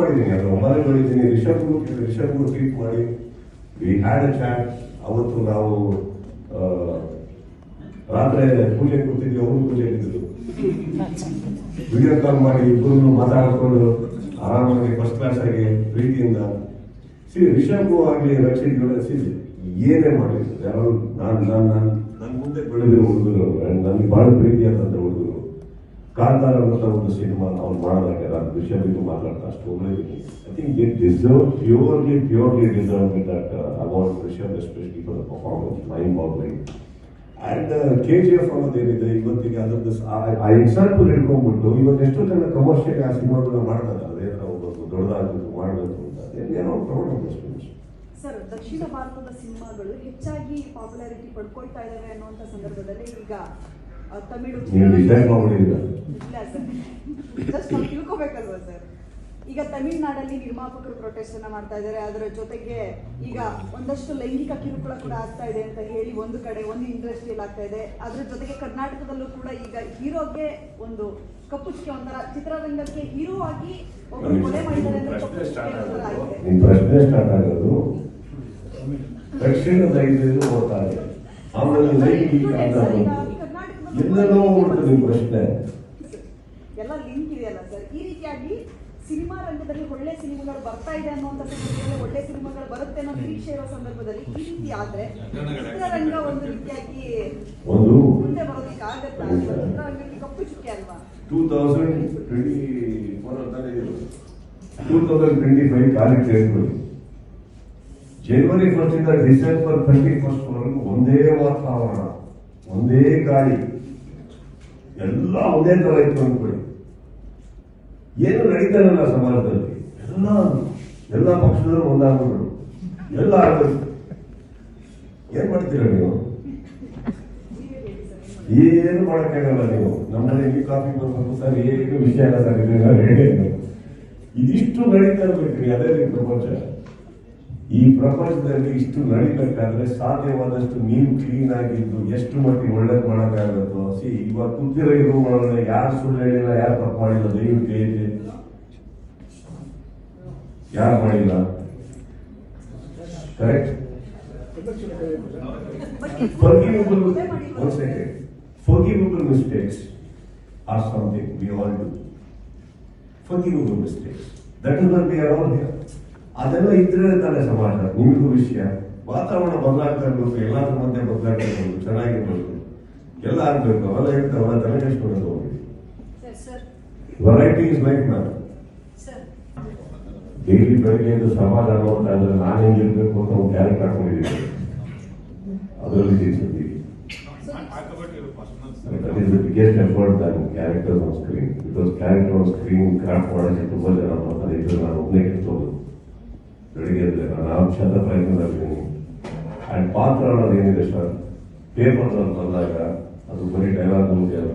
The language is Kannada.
ಮಾಡಿದ್ದೀನಿ, ಅದು ಮೊಬೈಲ್ ಮಾಡಿದ್ದೀನಿ, ರಿಷಬ್ ರಿಷಬ್ ಟ್ವೀಟ್ ಮಾಡಿ. ವಿ ಹ್ಯಾಡ್ ಅ ಚಾಟ್ ಅವತ್ತು ನಾವು ರಾತ್ರಿ ಪೂಜೆ ಕೂತಿದ್ವಿ ಅವರು ಪೂಜೆ ಇದ್ದಿದ್ದು ವಿಡಿಯೋ ಕಾಲ್ ಮಾಡಿ ಇಬ್ಬರು ಮಾತಾಡ್ಕೊಂಡು ಆರಾಮಾಗಿ ಫಸ್ಟ್ ಕ್ಲಾಸ್ ಆಗಿ ಪ್ರೀತಿಯಿಂದ. ಸಿ ರಿಷಬ್ ಆಗಲಿ, ರಕ್ಷಿತ್ ಸಿ ಏನೇ ಮಾಡಿದ್ರು ಯಾರು ನಾನು ನಾನು ನಾನು ನನ್ನ ಮುಂದೆ ಬೆಳೆದಿರೋ ಹುಡುಗರು ನನಗೆ ಬಹಳ ಅಂತ ಹುಡುಗರು. ಕಾಂತಾರ ಅಂತ ಒಂದು ಸಿನಿಮಾ ಅವ್ರು ಮಾಡಿದಾಗ ನಾನು ವಿಷಯ ಬಿಟ್ಟು ಮಾತಾಡ್ತಾ ಅಷ್ಟು ಹೋಗ್ಲಿದ್ದೀನಿ I think they deserve purely purely deserve with that award Rishab especially for the performance mind boggling and K G F ಅನ್ನೋದೇನಿದೆ ಇವತ್ತಿಗೆ ಅದ್ರದ್ದು ಆ- ಎಕ್ಸಾಂಪಲ್ ಹಿಡ್ಕೊಂಡ್ಬಿಟ್ಟು ಇವತ್ತು ಎಷ್ಟೋ ಜನ ಕಮರ್ಷಿಯಲ್ ಆ ಸಿನಿಮಾಗಳನ್ನ ಮಾಡ್ತಾರೆ ಅದೇನೋ ಒಂದು ದೊಡ್ಡದಾಗಬೇಕು ಮಾಡಬೇಕು ಅಂತ. ಏನೋ ಪ್ರಾಬ್ಲಮ್ ಸರ್, ದಕ್ಷಿಣ ಭಾರತದ ಸಿನಿಮಾಗಳು ಹೆಚ್ಚಾಗಿ ಪಾಪ್ಯುಲಾರಿಟಿ ಪಡ್ಕೊಳ್ತಾ ಇದ್ದಾವೆ ಅನ್ನುವಂಥ ಸಂದರ್ಭದಲ್ಲಿ ಈಗ ತಮಿಳು ನೀವು ಡಿಸೈಡ್ ಇಲ್ಲ ಸರ್. ಜಸ್ಟ್ ನಾವು ತಿಳ್ಕೊಬೇಕಲ್ವಾ ಸರ್? ಈಗ ತಮಿಳುನಾಡಲ್ಲಿ ನಿರ್ಮಾಪಕರು ಪ್ರೊಟೆಸ್ಟ್ ಅನ್ನ ಮಾಡ್ತಾ ಇದ್ದಾರೆ. ಅದರ ಜೊತೆಗೆ ಈಗ ಒಂದಷ್ಟು ಲೈಂಗಿಕ ಕಿರುಕುಳ ಕೂಡ ಆಗ್ತಾ ಇದೆ ಅಂತ ಹೇಳಿ ಒಂದು ಕಡೆ ಒಂದು ಇಂಡಸ್ಟ್ರಿಯಲ್ಲಿ ಆಗ್ತಾ ಇದೆ. ಅದ್ರ ಜೊತೆಗೆ ಕರ್ನಾಟಕದಲ್ಲೂ ಕೂಡ ಈಗ ಹೀರೋಗೆ ಒಂದು ಕಪ್ಪುಚಿಕೆ ಒಂಥರ ಚಿತ್ರರಂಗಕ್ಕೆ ಹೀರೋ ಆಗಿ ಒಬ್ಬರು ಕೊಲೆ ಮಾಡಿದ್ದಾರೆ ಅಂದ್ರೆ ಪ್ರಶ್ನೆ ಸ್ಟಾರ್ಟ್ ಆಗೋದು. ದಕ್ಷಿಣದ ಐದು ಓದ್ತಾರೆ ಆಮೇಲೆ. ಎಲ್ಲೆಲ್ಲೋ ಉಂಟು ನಿಮ್ ಪ್ರಶ್ನೆ. ಎಲ್ಲ ಲಿಂಕ್ ಇದೆಯಲ್ಲ ಸರ್ ಈ ರೀತಿಯಾಗಿ ಸಿನಿಮಾ ರಂಗದಲ್ಲಿ ಒಳ್ಳೆ ಸಿನಿಮಾಗಳು ಬರ್ತಾ ಇದೆ ಅನ್ನುವಂಥದ್ದು ಒಳ್ಳೆ ಸಿನಿಮಾಗಳು ಬರುತ್ತೆ ಅನ್ನೋ ನಿರೀಕ್ಷೆ ಇರೋ ಸಂದರ್ಭದಲ್ಲಿ ಈ ರೀತಿ ಆದ್ರೆ ಚಿತ್ರರಂಗ ಒಂದು ರೀತಿಯಾಗಿ ಒಂದು ಮುಂದೆ ಬರೋದಕ್ಕೆ ಆಗತ್ತಾ? ಚಿತ್ರರಂಗಕ್ಕೆ ಕಪ್ಪು ಚುಕ್ಕೆ ಅಲ್ವಾ? Two thousand twenty four two thousand twenty five ಸೇರಿದ್ರು ಜನವರಿ ಫಸ್ಟ್ ಇಂದ ಡಿಸೆಂಬರ್ ಥರ್ಟಿ ಫಸ್ಟ್ ವರೆಗೂ ಒಂದೇ ವಾತಾವರಣ. ಒಂದೇ ಗಾಳಿ. ಎಲ್ಲ ಒಂದೇ ತರ ಇತ್ತು ಅಂದ್ಕೊಳ್ಳಿ ಏನು ನಡೀತಾರಲ್ಲ ಸಮಾಜದಲ್ಲಿ? ಎಲ್ಲ ಎಲ್ಲ ಪಕ್ಷದವರು ಒಂದಾಗ್ಬಿಟ್ರು ಎಲ್ಲ ಆಗ್ಬೇಕು ಏನ್ ಮಾಡ್ತೀರ ನೀವು? ಏನು ಮಾಡೋಕ್ಕಾಗಲ್ಲ ನೀವು. ನಮ್ಮಲ್ಲಿ ಈ ಕಾಫಿ ಬರ್ಬೇಕು ಸರ್, ಏನು ವಿಷಯ ಇಲ್ಲ ಸರ್, ಇದೆಲ್ಲ ಇದಿಷ್ಟು ನಡೀತಾ ಇರ್ಬೇಕ್ರಿ ಅದೇ ರೀತಿ ಪ್ರಪಂಚ. ಈ ಪ್ರಪಂಚದಲ್ಲಿ ಇಷ್ಟು ನಡಿಬೇಕಾದ್ರೆ ಸಾಧ್ಯವಾದಷ್ಟು ನೀವು ಕ್ಲೀನ್ ಆಗಿದ್ದು ಎಷ್ಟು ಮಟ್ಟಿಗೆ ಒಳ್ಳೇದು ಮಾಡೋಕ್ಕಾಗುತ್ತೋ. ಸಿ ಇವಾಗ ಕುತ್ತಿರ ಇದು ಮಾಡೋಣ. ಯಾರು ಸುಳ್ಳು ಹೇಳಿಲ್ಲ, ಯಾರು ತಪ್ಪು ಮಾಡಿಲ್ಲ, ದಯವಿಟ್ಟು ಹೇಳಿ ಯಾರು ಮಾಡಿಲ್ಲ? Correct forgivable one second forgivable mistakes are something we all are forgivable mistakes that is where we are all ಅದೆಲ್ಲ ಇದ್ರೆ ತಾನೇ ಸಮಾಜ. ನಿಮಗೂ ವಿಷಯ. ವಾತಾವರಣ ಬದಲಾಗ್ತಾ ಇರ್ಬೇಕು ಎಲ್ಲಾದ್ರ ಮಧ್ಯೆ ಬದಲಾಗ್ತಾ ಇರ್ಬೇಕು ಚೆನ್ನಾಗಿರ್ಬೇಕು. ಎಲ್ಲ ಆಗ್ಬೇಕು ಅವೆಲ್ಲ ಇರ್ತಾವಲ್ಲ ತಲೆ ಹೋಗಿ ಸರ್ ವೆರೈಟಿ ಇಸ್ ಲೈಫ್ ನಾನು ಡೈಲಿ ಬೆಳಗ್ಗೆ ಎದ್ದು ಸಮಾಜ ನೋಡ್ತಾ ಇದ್ರೆ ನಾನು ಹೆಂಗಿರ್ಬೇಕು ಅಂತ ಒಂದು ಕ್ಯಾರೆಕ್ಟ್ ಹಾಕೊಂಡಿದ್ದೀನಿ. ಅದರಲ್ಲಿ That is the biggest effort than characters on screen. Because character on screen craft ಮಾಡೋಕ್ಕೆ ತುಂಬಾ ಜನ ಮಾಡ್ತಾರೆ. ಇದು ನಾನು ಒಬ್ಬನೇ ಕೆಲ್ಸೋದು ಬೆಳಿಗ್ಗೆ ಎದ್ದೆ, ನಾನು ಅಂಶದ ಪ್ರಯತ್ನದಲ್ಲಿದ್ದೀನಿ ಆ್ಯಂಡ್ ಪಾತ್ರ ಅನ್ನೋದು ಏನಿದೆ ಸರ್? ಪೇಪರ್ ಬಂದಾಗ ಅದು ಬರೀ ಡೈಲಾಗ್ ಮುಗಿಯುತ್ತೆ